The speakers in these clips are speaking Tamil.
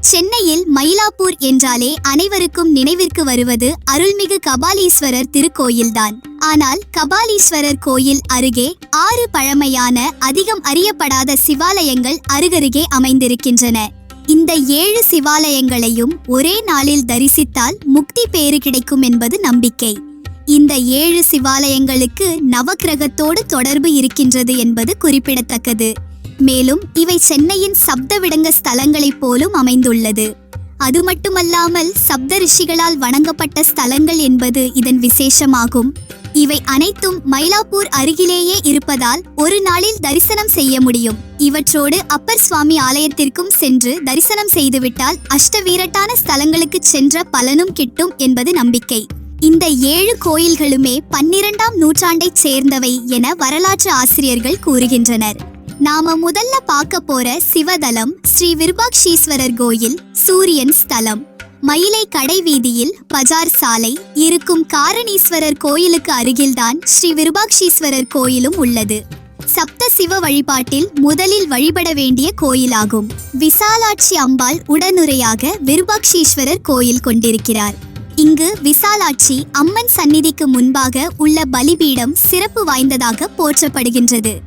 சென்னையில் மயிலாப்பூர் என்றாலே அனைவருக்கும் நினைவிற்கு வருவது அருள்மிகு கபாலீஸ்வரர் திருக்கோயில்தான். ஆனால் கபாலீஸ்வரர் கோயில் அருகே ஆறு பழமையான அதிகம் அறியப்படாத சிவாலயங்கள் அருகருகே அமைந்திருக்கின்றன. இந்த ஏழு சிவாலயங்களையும் ஒரே நாளில் தரிசித்தால் முக்தி பேறு கிடைக்கும் என்பது நம்பிக்கை. இந்த ஏழு சிவாலயங்களுக்கு நவக்கிரகத்தோடு தொடர்பு இருக்கின்றது என்பது குறிப்பிடத்தக்கது. மேலும் இவை சென்னையின் சப்த விடங்க ஸ்தலங்களைப் போலும் அமைந்துள்ளது. அது மட்டுமல்லாமல் சப்த ரிஷிகளால் வணங்கப்பட்ட ஸ்தலங்கள் என்பது இதன் விசேஷமாகும். இவை அனைத்தும் மயிலாப்பூர் அருகிலேயே இருப்பதால் ஒரு நாளில் தரிசனம் செய்ய முடியும். இவற்றோடு அப்பர் சுவாமி ஆலயத்திற்கும் சென்று தரிசனம் செய்துவிட்டால் அஷ்டவீரட்டான ஸ்தலங்களுக்கு சென்ற பலனும் கிட்டும் என்பது நம்பிக்கை. இந்த ஏழு கோயில்களுமே பன்னிரண்டாம் நூற்றாண்டைச் சேர்ந்தவை என வரலாற்று ஆசிரியர்கள் கூறுகின்றனர். நாம முதல்ல பார்க்க போற சிவதலம் ஸ்ரீ விருபாக்ஷீஸ்வரர் கோயில் சூரியன் ஸ்தலம். மயிலை கடை வீதியில் பஜார் சாலை இருக்கும் காரணீஸ்வரர் கோயிலுக்கு அருகில்தான் ஸ்ரீ விருபாக்ஷீஸ்வரர் கோயிலும் உள்ளது. சப்த சிவ வழிபாட்டில் முதலில் வழிபட வேண்டிய கோயிலாகும். விசாலாட்சி அம்பாள் உடனுரையாக விருபாக்ஷீஸ்வரர் கோயில் கொண்டிருக்கிறார். இங்கு விசாலாட்சி அம்மன் சந்நிதிக்கு முன்பாக உள்ள பலிபீடம் சிறப்பு வாய்ந்ததாக போற்றப்படுகின்றது.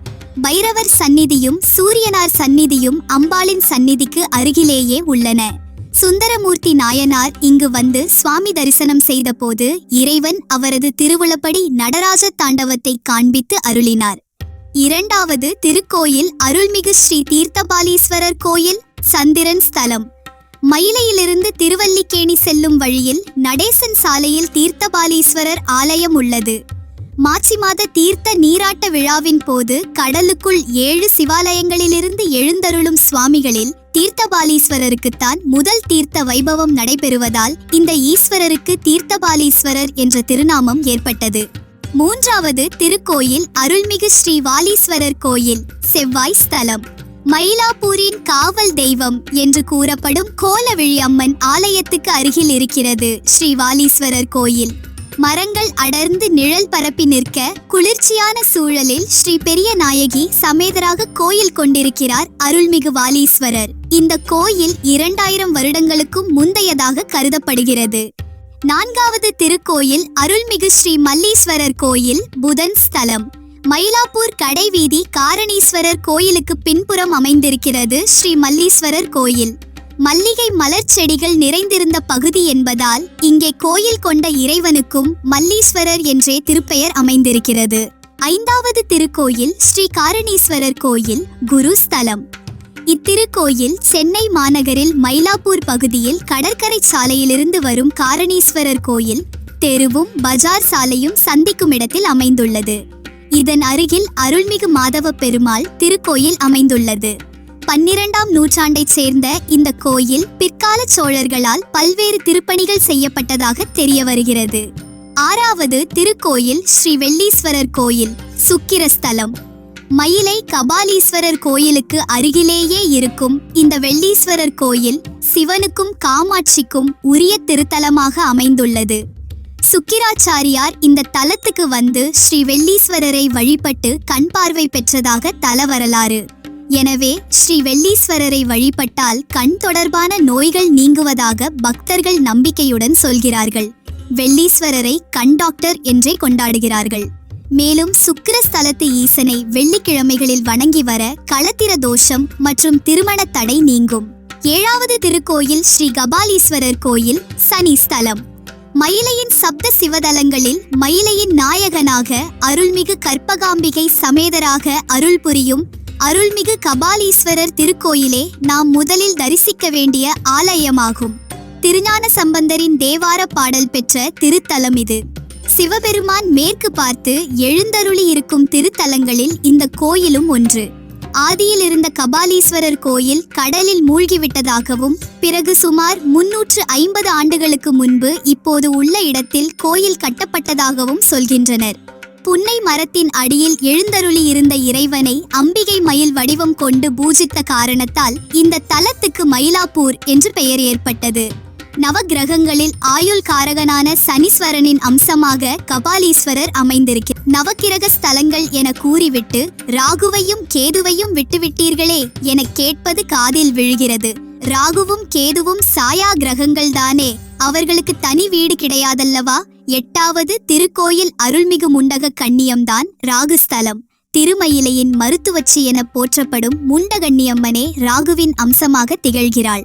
பைரவர் சந்நிதியும் சூரியனார் சந்நிதியும் அம்பாளின் சந்நிதிக்கு அருகிலேயே உள்ளன. சுந்தரமூர்த்தி நாயனார் இங்கு வந்து சுவாமி தரிசனம் செய்தபோது இறைவன் அவரது திருவுளப்படி நடராஜ தாண்டவத்தை காண்பித்து அருளினார். இரண்டாவது திருக்கோயில் அருள்மிகு ஸ்ரீ தீர்த்தபாலீஸ்வரர் கோயில் சந்திரன் ஸ்தலம். மயிலையிலிருந்து திருவல்லிக்கேணி செல்லும் வழியில் நடேசன் சாலையில் தீர்த்தபாலீஸ்வரர் ஆலயம் உள்ளது. மார்ச்சி மாத தீர்த்த நீராட்ட விழாவின் போது கடலுக்குள் ஏழு சிவாலயங்களிலிருந்து எழுந்தருளும் சுவாமிகளில் தீர்த்தபாலீஸ்வரருக்குத்தான் முதல் தீர்த்த வைபவம் நடைபெறுவதால் இந்த ஈஸ்வரருக்கு தீர்த்தபாலீஸ்வரர் என்ற திருநாமம் ஏற்பட்டது. மூன்றாவது திருக்கோயில் அருள்மிகு ஸ்ரீ வாலீஸ்வரர் கோயில் செவ்வாய் ஸ்தலம். மயிலாப்பூரின் காவல் தெய்வம் என்று கூறப்படும் கோலவிழி அம்மன் ஆலயத்துக்கு அருகில் இருக்கிறது ஸ்ரீ வாலீஸ்வரர் கோயில். மரங்கள் அடர்ந்து நிழல் பரப்பி நிற்க குளிர்ச்சியான சூழலில் ஸ்ரீ பெரிய நாயகி சமேதராக கோயில் கொண்டிருக்கிறார் அருள்மிகு வாலீஸ்வரர். இந்த கோயில் இரண்டாயிரம் வருடங்களுக்கும் முந்தையதாக கருதப்படுகிறது. நான்காவது திருக்கோயில் அருள்மிகு ஸ்ரீ மல்லீஸ்வரர் கோயில் புதன் ஸ்தலம். மயிலாப்பூர் கடைவீதி காரணீஸ்வரர் கோயிலுக்கு பின்புறம் அமைந்திருக்கிறது ஸ்ரீ மல்லீஸ்வரர் கோயில். மல்லிகை மலர் செடிகள் நிறைந்திருந்த பகுதி என்பதால் இங்கே கோயில் கொண்ட இறைவனுக்கும் மல்லீஸ்வரர் என்றே திருப்பெயர் அமைந்திருக்கிறது. ஐந்தாவது திருக்கோயில் ஸ்ரீ காரணீஸ்வரர் கோயில் குரு ஸ்தலம். இத்திருக்கோயில் சென்னை மாநகரில் மயிலாப்பூர் பகுதியில் கடற்கரை சாலையிலிருந்து வரும் காரணீஸ்வரர் கோயில் தெருவும் பஜார் சாலையும் சந்திக்கும் இடத்தில் அமைந்துள்ளது. இதன் அருகில் அருள்மிகு மாதவ பெருமாள் திருக்கோயில் அமைந்துள்ளது. பன்னிரண்டாம் நூற்றாண்டைச் சேர்ந்த இந்த கோயில் பிற்கால சோழர்களால் பல்வேறு திருப்பணிகள் செய்யப்பட்டதாக தெரிய வருகிறது. ஆறாவது திருக்கோயில் ஸ்ரீ வெள்ளீஸ்வரர் கோயில் சுக்கிரஸ்தலம். மயிலை கபாலீஸ்வரர் கோயிலுக்கு அருகிலேயே இருக்கும் இந்த வெள்ளீஸ்வரர் கோயில் சிவனுக்கும் காமாட்சிக்கும் உரிய திருத்தலமாக அமைந்துள்ளது. சுக்கிராச்சாரியார் இந்த தலத்துக்கு வந்து ஸ்ரீ வெள்ளீஸ்வரரை வழிபட்டு கண் பார்வை பெற்றதாக தல வரலாறு எனவே ஸ்ரீ வெள்ளீஸ்வரரை வழிபட்டால் கண் தொடர்பான நோய்கள் நீங்குவதாக பக்தர்கள் நம்பிக்கையுடன் சொல்கிறார்கள். வெள்ளீஸ்வரரை கண் டாக்டர் என்றே கொண்டாடுகிறார்கள். மேலும் சுக்கிர ஸ்தலத்து ஈசனை வெள்ளிக்கிழமைகளில் வணங்கி வர களத்திர தோஷம் மற்றும் திருமண தடை நீங்கும். ஏழாவது திருக்கோயில் ஸ்ரீ கபாலீஸ்வரர் கோயில் சனி ஸ்தலம். மயிலையின் சப்த சிவதலங்களில் மயிலையின் நாயகனாக அருள்மிகு கற்பகாம்பிகை சமேதராக அருள் புரியும் அருள்மிகு கபாலீஸ்வரர் திருக்கோயிலே நாம் முதலில் தரிசிக்க வேண்டிய ஆலயமாகும். திருஞான சம்பந்தரின் தேவார பாடல் பெற்ற திருத்தலம் இது. சிவபெருமான் மேற்கு பார்த்து எழுந்தருளி இருக்கும் திருத்தலங்களில் இந்த கோயிலும் ஒன்று. ஆதியில் இருந்த கபாலீஸ்வரர் கோயில் கடலில் மூழ்கிவிட்டதாகவும் பிறகு சுமார் முன்னூற்று ஐம்பது ஆண்டுகளுக்கு முன்பு இப்போது உள்ள இடத்தில் கோயில் கட்டப்பட்டதாகவும் சொல்கின்றனர். புன்னை மரத்தின் அடியில் எழுந்தருளி இருந்த இறைவனை அம்பிகை மயில் வடிவம் கொண்டு பூஜித்த காரணத்தால் இந்த தலத்துக்கு மயிலாப்பூர் என்று பெயர் ஏற்பட்டது. நவக்கிரகங்களில் ஆயுள் காரகனான சனீஸ்வரனின் அம்சமாக கபாலீஸ்வரர் அமைந்திருக்கிறார். நவக்கிரக ஸ்தலங்கள் என கூறிவிட்டு ராகுவையும் கேதுவையும் விட்டுவிட்டீர்களே என கேட்பது காதில் விழுகிறது. ராகுவும் கேதுவும் சாயா கிரகங்கள் தானே அவர்களுக்கு தனி வீடு கிடையாதல்லவா? எட்டாவது திருக்கோயில் அருள்மிகு முண்டக கண்ணியம்தான் ராகுஸ்தலம். திருமயிலையின் மருத்துவச்சி என போற்றப்படும் முண்டகண்ணியம்மனே ராகுவின் அம்சமாக திகழ்கிறாள்.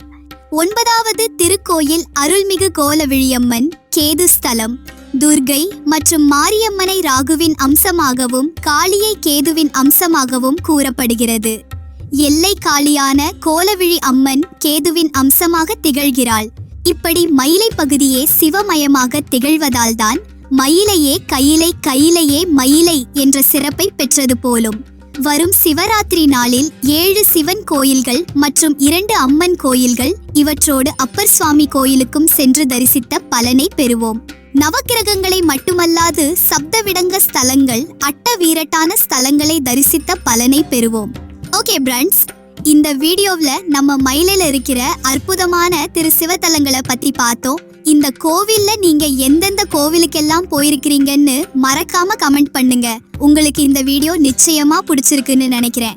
ஒன்பதாவது திருக்கோயில் அருள்மிகு கோலவிழியம்மன் கேது ஸ்தலம் துர்கை மற்றும் மாரியம்மனை ராகுவின் அம்சமாகவும் காளியை கேதுவின் அம்சமாகவும் கூறப்படுகிறது. எல்லை காளியான கோலவிழி அம்மன் கேதுவின் அம்சமாக திகழ்கிறாள். இப்படி மயிலை பகுதியே சிவமயமாக திகழ்வதால்தான் மயிலையே கையிலை கையிலையே மயிலை என்ற சிறப்பை பெற்றது போலும். வரும் சிவராத்திரி நாளில் ஏழு சிவன் கோயில்கள் மற்றும் இரண்டு அம்மன் கோயில்கள் இவற்றோடு அப்பர் சுவாமி கோயிலுக்கும் சென்று தரிசித்த பலனை பெறுவோம். நவக்கிரகங்களை மட்டுமல்லாது சப்தவிடங்க ஸ்தலங்கள் அட்ட வீரட்டான ஸ்தலங்களை தரிசித்த பலனை பெறுவோம். ஓகே பிரண்ட்ஸ் இந்த வீடியோவில் நம்ம மயிலையில் இருக்கிற அற்புதமான திரு சிவத்தலங்களை பற்றி பார்த்தோம். இந்த கோவிலில் நீங்கள் எந்தெந்த கோவிலுக்கெல்லாம் போயிருக்கிறீங்கன்னு மறக்காமல் கமெண்ட் பண்ணுங்க. உங்களுக்கு இந்த வீடியோ நிச்சயமாக பிடிச்சிருக்குன்னு நினைக்கிறேன்.